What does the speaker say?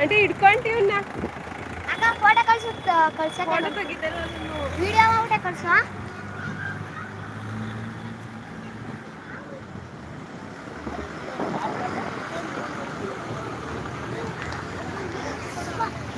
అంటే ಹಿಡ್ಕೊಂತೀವಿ ಅಣ್ಣ ಅಕ್ಕ ಫೋಟೋ ಕಳ್ಸುತ್ತ ಕಳ್ಸಕ್ಕೆ ಫೋಟೋ ತೆಗಿತಾರೆ ವಿಡಿಯೋ ಮಾಡ್ಬಿಟ್ಟೆ ಕಳ್ಸುವ